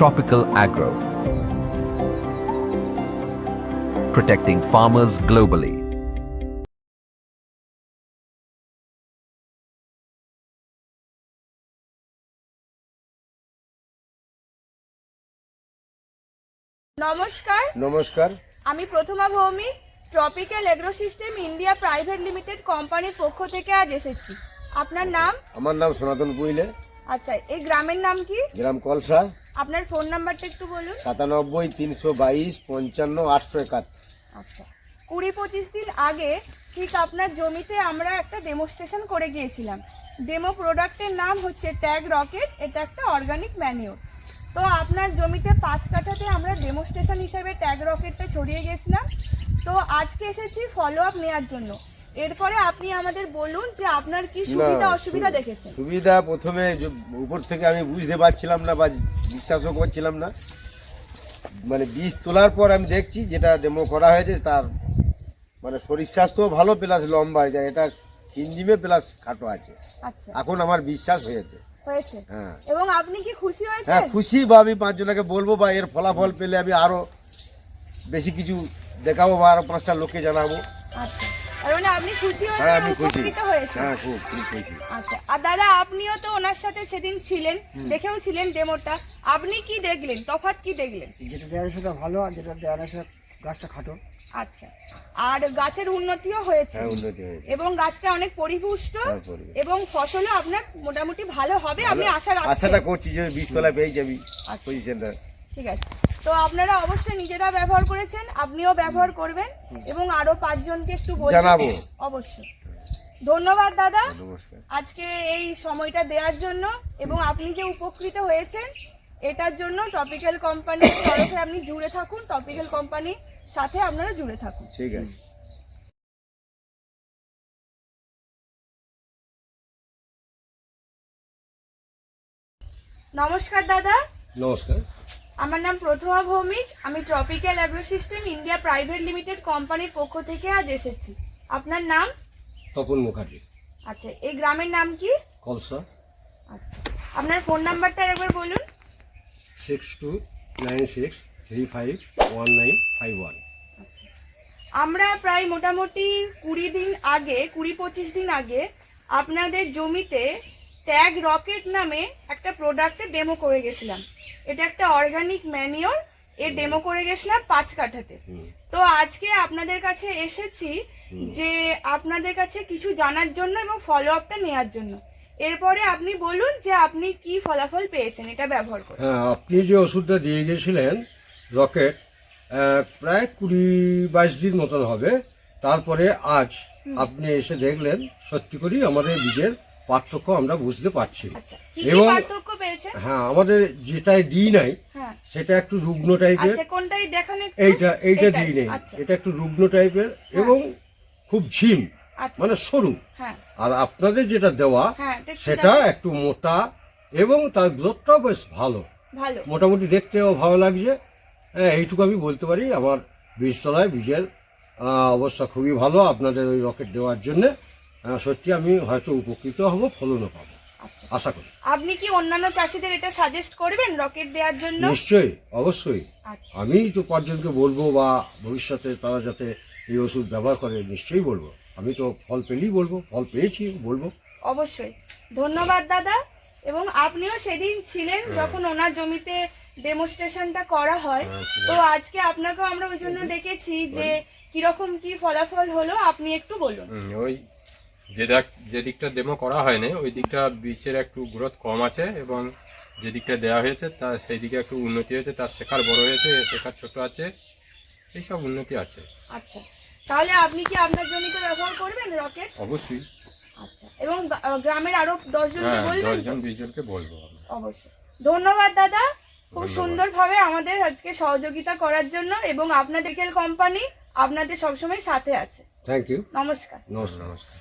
Tropical Agro. Protecting farmers globally. নমস্কার। নমস্কার। আমি Prathama Bhowmik tropical agro system India private limited কোম্পানির পক্ষ থেকে আজ এসেছি। আপনার নাম? আমার নাম সনাতন পুইলে। আচ্ছা এই গ্রামের নাম কি? গ্রাম কলসা। আপনার ফোন নাম্বারটা একটু বলুন। সাতানব্বই তিনশো বাইশ পঞ্চান্ন আটশো একাত্তর। আচ্ছা। কুড়ি পঁচিশ দিন আগে ঠিক আপনার জমিতে আমরা একটা ডেমোস্ট্রেশন করে গিয়েছিলাম। ডেমো প্রোডাক্টের নাম হচ্ছে ট্যাগ রকেট এটা একটা অর্গানিক ম্যানিওর তো আপনার জমিতে পাঁচ কাঠাতে আমরা ডেমোস্ট্রেশন হিসেবে ট্যাগ রকেটটা ছড়িয়ে গেছিলাম। তো আজকে এসেছি ফলো আপ নেওয়ার জন্য। এরপরে আপনি আমাদের বলুন যে আপনার কি সুবিধা অসুবিধা দেখেছেন? সুবিধা প্রথমে উপর থেকে আমি বুঝতে পারছিলাম না বা বিশ্বাসও করছিলাম না। মানে বীজ তোলার পর আমি দেখছি যেটা ডেমো করা হয়েছে তার মানে শরীর স্বাস্থ্য ভালো প্লাস লম্বা হয়ে যায় এটা কিঞ্জিমে প্লাস খাটো আছে। আচ্ছা। এখন আমার বিশ্বাস হয়েছে। হ্যাঁ। এবং আপনি কি খুশি হ্যাঁ খুশি বা আমি পাঁচজনকে বলব বা এর ফলাফল পেলে আমি আরও বেশি কিছু দেখাবো বা আরও পাঁচটা লোককে জানাব। আচ্ছা। মানে আপনি খুশি হ্যাঁ হয়েছেন আমি খুশি। হয়েছেন। হ্যাঁ খুব খুব খুশি। আচ্ছা আর দাদা আপনিও তো ওনার সাথে সেদিন ছিলেন দেখেও ছিলেন ডেমোটা। আপনি কি দেখলেন? তফাৎ কি দেখলেন? যেটা দেওয়া সেটা ভালো আর যেটা দেওয়া সেটা গাছটা খাটো। আচ্ছা আর গাছের উন্নতিও হয়েছে। হ্যাঁ উন্নতি হয়েছে। এবং গাছটা অনেক পরিপুষ্ট এবং ফসলও আপনার মোটামুটি ভালো হবে আমি আশা রাখছি। আশাটা করছি যে বীজতলা পেয়ে যাবি আচ্ছা। পজিশনটা ঠিক আছে। তো আপনারা অবশ্যই নিজেরা ব্যবহার করেছেন আপনিও ব্যবহার করবেন এবং আরও পাঁচজনকে একটু জানাব। অবশ্যই। ধন্যবাদ দাদা। আজকে এই সময়টা দেওয়ার জন্য এবং আপনি যে উপকৃত হয়েছেন এটার জন্য টপিক্যাল কোম্পানির তরফে আপনি জুড়ে থাকুন টপিক্যাল কোম্পানির সাথে আপনারা জুড়ে থাকুন। ঠিক আছে। নমস্কার দাদা। নমস্কার। আমার নাম প্রথমা ভৌমিক আমি tropical agro system India private limited কোম্পানির পক্ষ থেকে আজ এসেছি। আপনার নাম? তপন মুখার্জি। আচ্ছা এই গ্রামের নাম কি? কলসা। আচ্ছা আপনার ফোন নাম্বারটা একবার বলুন। Six two nine six three five one nine five one আমরা প্রায় মোটামুটি কুড়ি দিন আগে কুড়ি পঁচিশ দিন আগে আপনাদের জমিতে ট্যাগ রকেট নামে একটা প্রোডাক্টের ডেমো করে গেছিলাম। এটা একটা অর্গানিক ম্যানিওর এর ডেমো করে গেছিলাম পাঁচ কাঠাতে। তো আজকে আপনাদের কাছে এসেছি যে আপনাদের কাছে কিছু জানার জন্য এবং ফলো আপটা নেওয়ার জন্য। এরপরে আপনি বলুন যে আপনি কি ফলাফল পেয়েছেন এটা ব্যবহার করে হ্যাঁ আপনি যে ওষুধটা দিয়ে গেছিলেন রকেট প্রায় কুড়ি বাইশ দিন মতন হবে। তারপরে আজ আপনি এসে দেখলেন সত্যি করেই আমাদের বীজের পার্থক্য আমরা বুঝতে পারছি আচ্ছা এবং হ্যাঁ আমাদের যেটাই দিই নাই হ্যাঁ। সেটা একটু রুগ্ন টাইপের আচ্ছা একটু? এইটা এইটা দিই নেই। আচ্ছা। এটা একটু রুগ্ন টাইপের এবং খুব ঝিম মানে সরু। হ্যাঁ। আর আপনাদের যেটা দেওয়া হ্যাঁ সেটা একটু মোটা এবং তার গ্রোথটাও বেশ ভালো। মোটামুটি দেখতেও ভালো লাগছে। হ্যাঁ এইটুকু আমি বলতে পারি আমার বীজতলায় বীজের অবস্থা খুবই ভালো আপনাদের ওই রকেট দেওয়ার জন্য। সত্যি আমি হয়তো উপকৃত হব ফলনও পাবো। আচ্ছা। আশা করি। আপনি কি অন্যান্য চাষিদের এটা সাজেস্ট করবেন রকেট দেওয়ার জন্য? নিশ্চয়ই অবশ্যই। আচ্ছা। আমি তো পাঁচজনকে বলব বা ভবিষ্যতে তারা যাতে এই ওষুধ ব্যবহার করে নিশ্চয়ই বলব। আমি তো ফল পেলেই বলব ফল পেয়েছি বলব। অবশ্যই। ধন্যবাদ দাদা। এবং আপনিও সেদিন ছিলেন যখন ওনার জমিতে ডেমোস্ট্রেশনটা করা হয়। তো আজকে আপনাকেও আমরা ওই জন্য ডেকেছি যে কীরকম কি ফলাফল হলো আপনি একটু বলুন। ওই যে যে দিকটা ডেমো করা হয়নি ওই দিকটা বীজের একটু গ্রোথ কম আছে এবং যে দিকটা দেওয়া হয়েছে তার সেই দিকে একটু উন্নতি হয়েছে তার শেখার বড় হয়েছে শেখার ছোট আছে এইসব উন্নতি আছে। আচ্ছা তাহলে আপনি কি আপনার জমিতে ব্যবহার করবেন রকেট? অবশ্যই। আচ্ছা এবং গ্রামের আরও দশজনকে হ্যাঁ বলবেন? দশজন বিশ জনকে বলব অবশ্যই। ধন্যবাদ দাদা। খুব। সুন্দরভাবে আমাদের আজকে সহযোগিতা করার জন্য এবং আপনাদের কোম্পানি আপনাদের সবসময় সাথে আছে। থ্যাংক ইউ নমস্কার নমস্কার। নমস্কার।